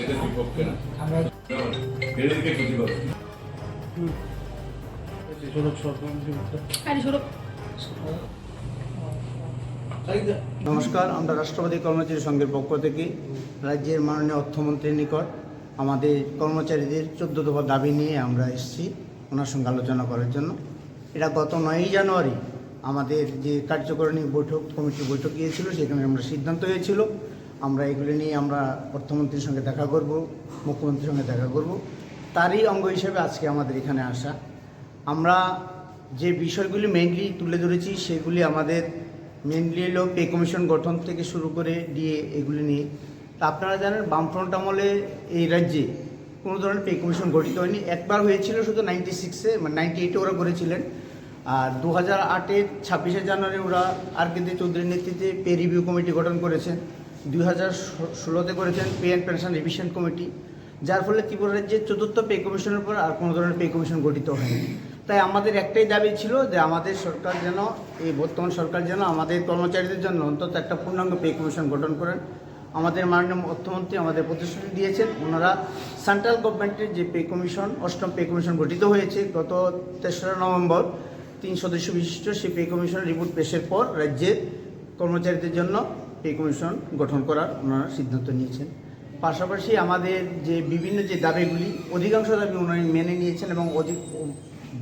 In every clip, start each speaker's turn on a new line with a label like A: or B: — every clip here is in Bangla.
A: এদের বিপক্ষে না এদেরকে ক্ষতি করে
B: নমস্কার আমরা রাষ্ট্রপতি কর্মচারী সংঘের পক্ষ থেকে রাজ্যের মাননীয় অর্থমন্ত্রীর নিকট আমাদের কর্মচারীদের চোদ্দ দফা দাবি নিয়ে আমরা এসেছি ওনার সঙ্গে আলোচনা করার জন্য। এটা গত নয়ই জানুয়ারি আমাদের যে কার্যকরণী বৈঠক কমিটির বৈঠক গিয়েছিল সেখানে আমরা সিদ্ধান্ত হয়েছিল। আমরা এগুলি নিয়ে আমরা অর্থমন্ত্রীর সঙ্গে দেখা করব, মুখ্যমন্ত্রীর সঙ্গে দেখা করব। তারই অঙ্গ হিসেবে আজকে আমাদের এখানে আসা। আমরা যে বিষয়গুলি মেনলি তুলে ধরেছি, সেগুলি আমাদের মেনলি হলো পে কমিশন গঠন থেকে শুরু করে ডিএ এগুলি নিয়ে। তা আপনারা জানেন, বামফ্রন্ট আমলে এই রাজ্যে কোনো ধরনের পে কমিশন গঠিত হয়নি। একবার হয়েছিল শুধু নাইনটি সিক্সে মানে নাইনটি এইটে ওরা করেছিলেন। আর দু হাজার আটের ছাব্বিশে জানুয়ারি ওরা আর কেন্দ্র চৌধুরীর নেতৃত্বে পে রিভিউ কমিটি গঠন করেছেন দুই হাজার ষোলোতে করেছেন pay and pension revision committee যার ফলে ত্রিপুরা রাজ্যের চতুর্থ পে কমিশনের পর আর কোনো ধরনের পে কমিশন গঠিত হয়নি। তাই আমাদের একটাই দাবি ছিল যে আমাদের সরকার যেন, এই বর্তমান সরকার যেন আমাদের কর্মচারীদের জন্য অন্তত একটা পূর্ণাঙ্গ পে কমিশন গঠন করেন। আমাদের মাননীয় অর্থমন্ত্রী আমাদের প্রতিশ্রুতি দিয়েছেন, ওনারা সেন্ট্রাল গভর্নমেন্টের যে পে কমিশন অষ্টম পে কমিশন গঠিত হয়েছে গত তেসরা নভেম্বর, তিন সদস্য বিশিষ্ট সেই পে কমিশনের রিপোর্ট পেশের পর রাজ্যের কর্মচারীদের জন্য পে কমিশন গঠন করার ওনারা সিদ্ধান্ত নিয়েছেন। পাশাপাশি আমাদের যে বিভিন্ন যে দাবিগুলি, অধিকাংশ দাবি ওনারা মেনে নিয়েছেন এবং অধিক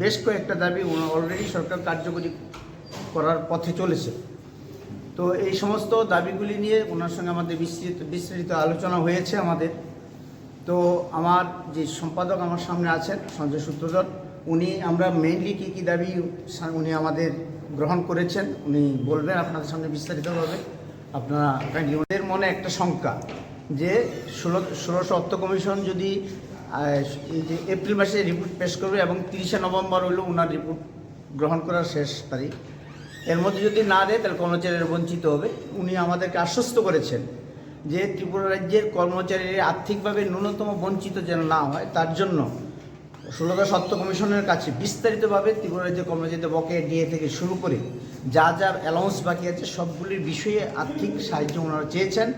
B: বেশ কয়েকটা দাবি অলরেডি সরকার কার্যকরী করার পথে চলেছে। তো এই সমস্ত দাবিগুলি নিয়ে ওনার সঙ্গে আমাদের বিস্তৃত বিস্তৃত আলোচনা হয়েছে আমাদের। তো আমার যে সম্পাদক আমার সামনে আছেন সঞ্জয় সূত্রধর, উনি আমরা মেইনলি কী কী দাবি উনি আমাদের গ্রহণ করেছেন, উনি বলবেন আপনাদের সামনে বিস্তারিতভাবে। আপনারা ওদের মনে একটা শঙ্কা যে ষোলো ষোলোশো অর্থ কমিশন যদি যে এপ্রিল মাসে রিপোর্ট পেশ করবে এবং তিরিশে নভেম্বর হলো ওনার রিপোর্ট গ্রহণ করার শেষ তারিখ, এর মধ্যে যদি না দেয় তাহলে কর্মচারীরা বঞ্চিত হবে। উনি আমাদেরকে আশ্বস্ত করেছেন যে ত্রিপুরা রাজ্যের কর্মচারীরা আর্থিকভাবে ন্যূনতম বঞ্চিত যেন না হয়, তার জন্য ষোলোদশ অর্থ কমিশনের কাছে বিস্তারিতভাবে ত্রিপুরা রাজ্যের কর্মচারীদের বকেয়া ডিএ থেকে শুরু করে যা যা অ্যালাউন্স বাকি আছে, সবগুলির বিষয়ে আর্থিক সাহায্য ওনারা চেয়েছেন।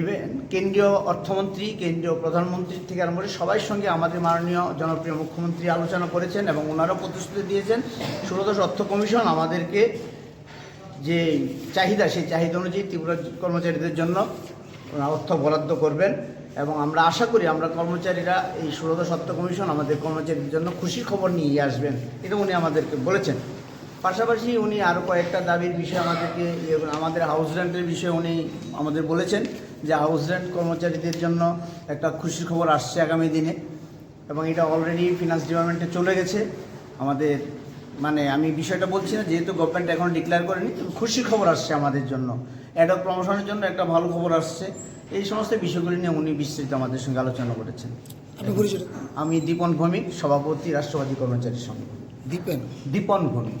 B: ইভেন কেন্দ্রীয় অর্থমন্ত্রী, কেন্দ্রীয় প্রধানমন্ত্রী থেকে আরম্ভ করে সবার সঙ্গে আমাদের মাননীয় জনপ্রিয় মুখ্যমন্ত্রী আলোচনা করেছেন এবং ওনারাও প্রতিশ্রুতি দিয়েছেন। ষোলোদশ অর্থ কমিশন আমাদেরকে যে চাহিদা, সেই চাহিদা অনুযায়ী ত্রিপুরা কর্মচারীদের জন্য অর্থ বরাদ্দ করবেন এবং আমরা আশা করি আমরা কর্মচারীরা এই ষোলোদশ অর্থ কমিশন আমাদের কর্মচারীর জন্য খুশির খবর নিয়ে আসবেন, এটা উনি আমাদেরকে বলেছেন। পাশাপাশি উনি আরও কয়েকটা দাবির বিষয়ে আমাদেরকে ইয়ে আমাদের হাউস রেন্টের বিষয়ে উনি আমাদের বলেছেন যে হাউস রেন্ট কর্মচারীদের জন্য একটা খুশির খবর আসছে আগামী দিনে এবং এটা অলরেডি ফিনান্স ডিপার্টমেন্টে চলে গেছে। আমাদের মানে আমি বিষয়টা বলছি না যেহেতু গভর্নমেন্ট এখন ডিক্লেয়ার করেনি খুশির খবর আসছে আমাদের জন্য। অ্যাডক প্রমোশনের জন্য একটা ভালো খবর আসছে। এই সমস্ত বিষয়গুলি নিয়ে উনি বিস্তৃত আমাদের সঙ্গে আলোচনা করেছেন। আমি দীপন ভৌমিক সভাপতি রাষ্ট্রবাদী কর্মচারীর সঙ্গে।
C: দীপেন?
B: দীপন ভৌমিক।